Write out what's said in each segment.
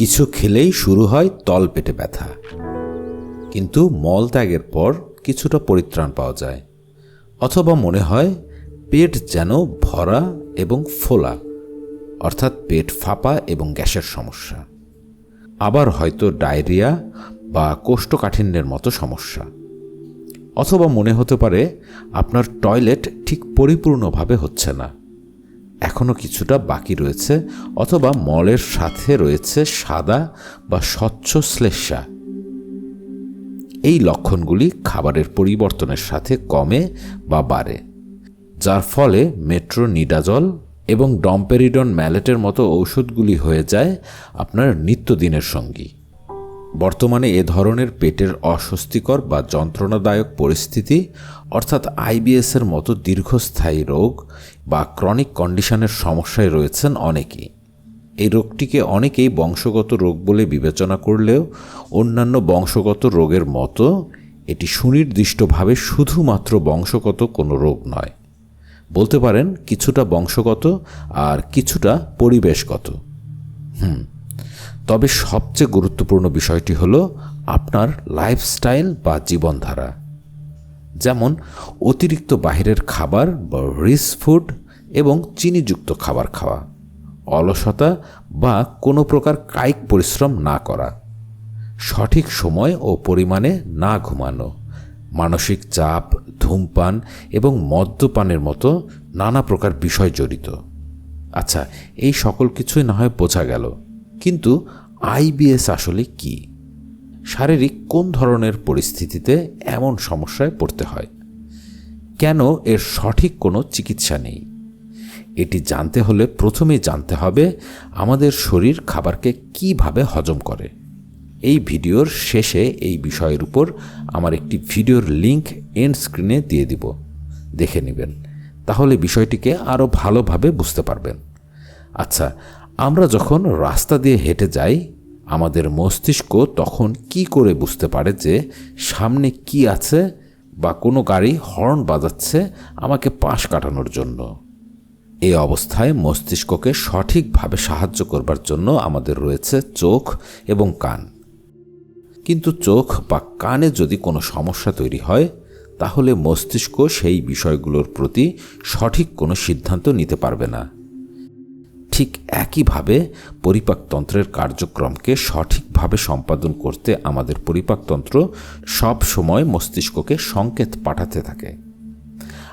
কিছু খেলেই শুরু হয় তল পেটে ব্যথা। কিন্তু মল ত্যাগের পর কিছুটা পরিত্রাণ পাওয়া যায়। অথবা মনে হয় পেট যেন ভরা এবং ফোলা, অর্থাৎ পেট ফাঁপা এবং গ্যাসের সমস্যা। আবার হয়তো ডায়রিয়া বা কোষ্ঠকাঠিন্যের মতো সমস্যা। অথবা মনে হতে পারে আপনার টয়লেট ঠিক পরিপূর্ণভাবে হচ্ছে না। এখনও কিছুটা বাকি রয়েছে, অথবা মলের সাথে রয়েছে সাদা বা স্বচ্ছ শ্লেষা এই লক্ষণগুলি খাবারের পরিবর্তনের সাথে কমে বা বাড়ে, যার ফলে মেট্রো নিডাজল এবং ডম্পেরিডন ম্যালেটের মতো ঔষধগুলি হয়ে যায় আপনার নিত্যদিনের সঙ্গী। বর্তমানে এ ধরনের পেটের অস্বস্তিকর বা যন্ত্রণাদায়ক পরিস্থিতি, অর্থাৎ আইবিএসের মতো দীর্ঘস্থায়ী রোগ বা ক্রনিক কন্ডিশনের সমস্যায় রয়েছেন অনেকেই। এই রোগটিকে অনেকেই বংশগত রোগ বলে বিবেচনা করলেও অন্যান্য বংশগত রোগের মতো এটি সুনির্দিষ্টভাবে শুধুমাত্র বংশগত কোনো রোগ নয়। বলতে পারেন, কিছুটা বংশগত আর কিছুটা পরিবেশগত। হুম তবে সবচেয়ে গুরুত্বপূর্ণ বিষয়টি হল আপনার লাইফস্টাইল বা জীবনধারা। যেমন, অতিরিক্ত বাহিরের খাবার বা রিস ফুড এবং চিনিযুক্ত খাবার খাওয়া, অলসতা বা কোনো প্রকার কায়িক পরিশ্রম না করা, সঠিক সময় ও পরিমাণে না ঘুমানো, মানসিক চাপ, ধূমপান এবং মদ্যপানের মতো নানা প্রকার বিষয় জড়িত। আচ্ছা এই সকল কিছুই না হয় বোঝা গেল, কিন্তু আইবিএস আসলে কি? শারীরিক কোন ধরনের পরিস্থিতিতে এমন সমস্যায় পড়তে হয়? কেন এর সঠিক কোনো চিকিৎসা নেই? এটি জানতে হলে প্রথমেই জানতে হবে আমাদের শরীর খাবারকে কীভাবে হজম করে। এই ভিডিওর শেষে এই বিষয়ের উপর আমার একটি ভিডিওর লিংক এন্ড স্ক্রিনে দিয়ে দিব। দেখে নেবেন। তাহলে বিষয়টিকে আরও ভালোভাবে বুঝতে পারবেন। আচ্ছা আমরা যখন রাস্তা দিয়ে হেঁটে যাই আমাদের মস্তিষ্ক তখন কি করে বুঝতে পারে যে সামনে কি আছে বা কোনো গাড়ি হর্ন বাজাচ্ছে আমাকে পাশ কাটানোর জন্য? এই অবস্থায় মস্তিষ্ককে সঠিকভাবে সাহায্য করবার জন্য আমাদের রয়েছে চোখ এবং কান। কিন্তু চোখ বা কানে যদি কোনো সমস্যা তৈরি হয়, তাহলে মস্তিষ্ক সেই বিষয়গুলোর প্রতি সঠিক কোনো সিদ্ধান্ত নিতে পারবে না। ঠিক একইভাবে পরিপাকতন্ত্রের কার্যক্রমকে সঠিকভাবে সম্পাদন করতে আমাদের পরিপাকতন্ত্র সব সময় মস্তিষ্ককে সংকেত পাঠাতে থাকে।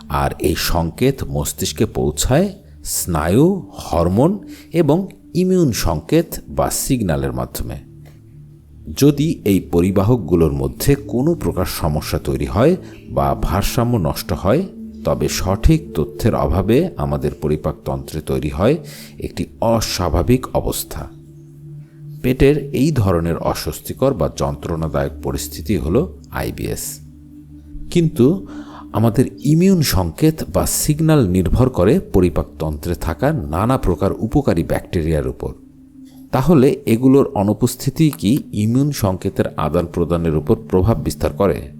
আর এই সংকেত মস্তিষ্কে পৌঁছায় স্নায়ু, হরমোন এবং ইমিউন সংকেত বা সিগন্যালের মাধ্যমে। যদি এই পরিবাহকগুলোর মধ্যে কোনো প্রকার সমস্যা তৈরি হয় বা ভারসাম্য নষ্ট হয় তবে সঠিক তথ্যের অভাবে আমাদের পরিপাকতন্ত্রে তৈরি হয় একটি অস্বাভাবিক অবস্থা। পেটের এই ধরনের অস্বস্তিকর বা যন্ত্রণাদায়ক পরিস্থিতি হল আইবিএস কিন্তু আমাদের ইমিউন সংকেত বা সিগন্যাল নির্ভর করে পরিপাকতন্ত্রে থাকা নানা প্রকার উপকারী ব্যাকটেরিয়ার উপর। তাহলে এগুলোর অনুপস্থিতি কি ইমিউন সংকেতের আদান প্রদানের উপর প্রভাব বিস্তার করে?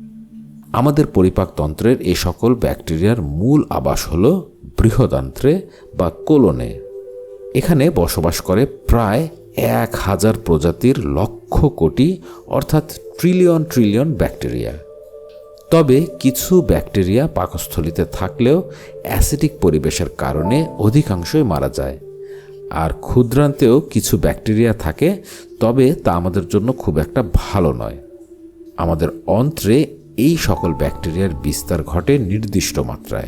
আমাদের পরিপাকতন্ত্রের এ সকল ব্যাকটেরিয়ার মূল আবাস হল বৃহদান্ত্রে বা কোলনে। এখানে বসবাস করে প্রায় এক হাজার প্রজাতির লক্ষ কোটি, অর্থাৎ ট্রিলিয়ন ট্রিলিয়ন ব্যাকটেরিয়া। তবে কিছু ব্যাকটেরিয়া পাকস্থলিতে থাকলেও অ্যাসিডিক পরিবেশের কারণে অধিকাংশই মারা যায়। আর ক্ষুদ্রান্তেও কিছু ব্যাকটেরিয়া থাকে, তবে তা আমাদের জন্য খুব একটা ভালো নয়। আমাদের অন্ত্রে এই সকল ব্যাকটেরিয়ার বিস্তার ঘটে নির্দিষ্ট মাত্রায়।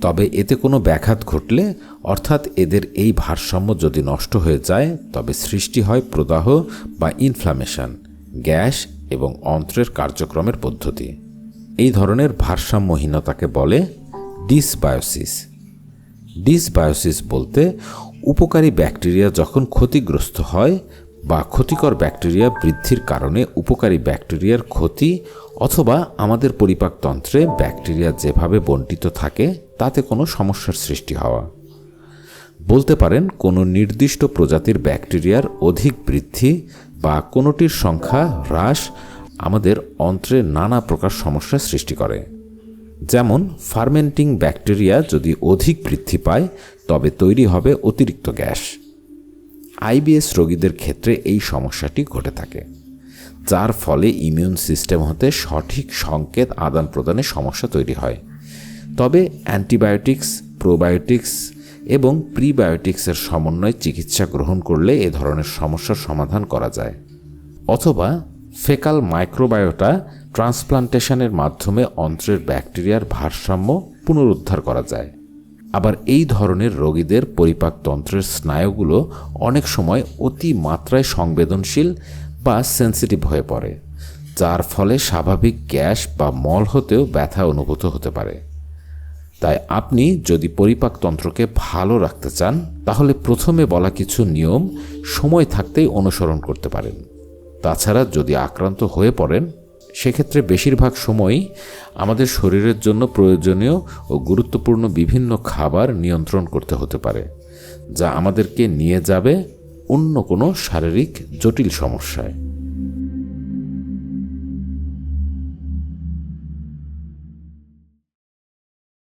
তবে এতে কোনো ব্যাঘাত ঘটলে, অর্থাৎ এদের এই ভারসাম্য যদি নষ্ট হয়ে যায়, তবে সৃষ্টি হয় প্রদাহ বা ইনফ্লামেশন গ্যাস এবং অন্ত্রের কার্যক্রমের পদ্ধতি। এই ধরনের ভারসাম্যহীনতাকে বলে ডিসবায়োসিস ডিসবায়োসিস বলতে উপকারী ব্যাকটেরিয়া যখন ক্ষতিগ্রস্ত হয় বা ক্ষতিকর ব্যাকটেরিয়া বৃদ্ধির কারণে উপকারী ব্যাকটেরিয়ার ক্ষতি অথবা আমাদের পরিপাকতন্ত্রে ব্যাকটেরিয়া যেভাবে বন্টিত থাকে, তাতে কোনো সমস্যার সৃষ্টি হওয়া। বলতে পারেন, কোনো নির্দিষ্ট প্রজাতির ব্যাকটেরিয়ার অধিক বৃদ্ধি বা কোনোটির সংখ্যা হ্রাস আমাদের অন্ত্রে নানা প্রকার সমস্যা সৃষ্টি করে। যেমন, ফার্মেন্টিং ব্যাকটেরিয়া যদি অধিক বৃদ্ধি পায়, তবে তৈরি হবে অতিরিক্ত গ্যাস। আইবিএস রোগীদের ক্ষেত্রে এই সমস্যাটি ঘটে থাকে, যার ফলে ইমিউন সিস্টেম হতে সঠিক সংকেত আদান প্রদানে সমস্যা তৈরি হয়। তবে অ্যান্টিবায়োটিক্স, প্রোবায়োটিক্স এবং প্রিবায়োটিক্সের সমন্বয়ে চিকিৎসা গ্রহণ করলে এ ধরনের সমস্যার সমাধান করা যায়। অথবা ফেকাল মাইক্রোবায়োটা ট্রান্সপ্লান্টেশনের মাধ্যমে অন্ত্রের ব্যাকটেরিয়ার ভারসাম্য পুনরুদ্ধার করা যায়। আবার এই ধরনের রোগীদের পরিপাকতন্ত্রের স্নায়ুগুলো অনেক সময় অতি মাত্রায় সংবেদনশীল বা সেন্সিটিভ হয়ে পড়ে, যার ফলে স্বাভাবিক গ্যাস বা মল হতেও ব্যথা অনুভূত হতে পারে। তাই আপনি যদি পরিপাকতন্ত্রকে ভালো রাখতে চান, তাহলে প্রথমে বলা কিছু নিয়ম সময় থাকতেই অনুসরণ করতে পারেন। তাছাড়া যদি আক্রান্ত হয়ে পড়েন সেক্ষেত্রে বেশিরভাগ সময়ই আমাদের শরীরের জন্য প্রয়োজনীয় ও গুরুত্বপূর্ণ বিভিন্ন খাবার নিয়ন্ত্রণ করতে হতে পারে, যা আমাদেরকে নিয়ে যাবে অন্য কোনো শারীরিক জটিল সমস্যায়।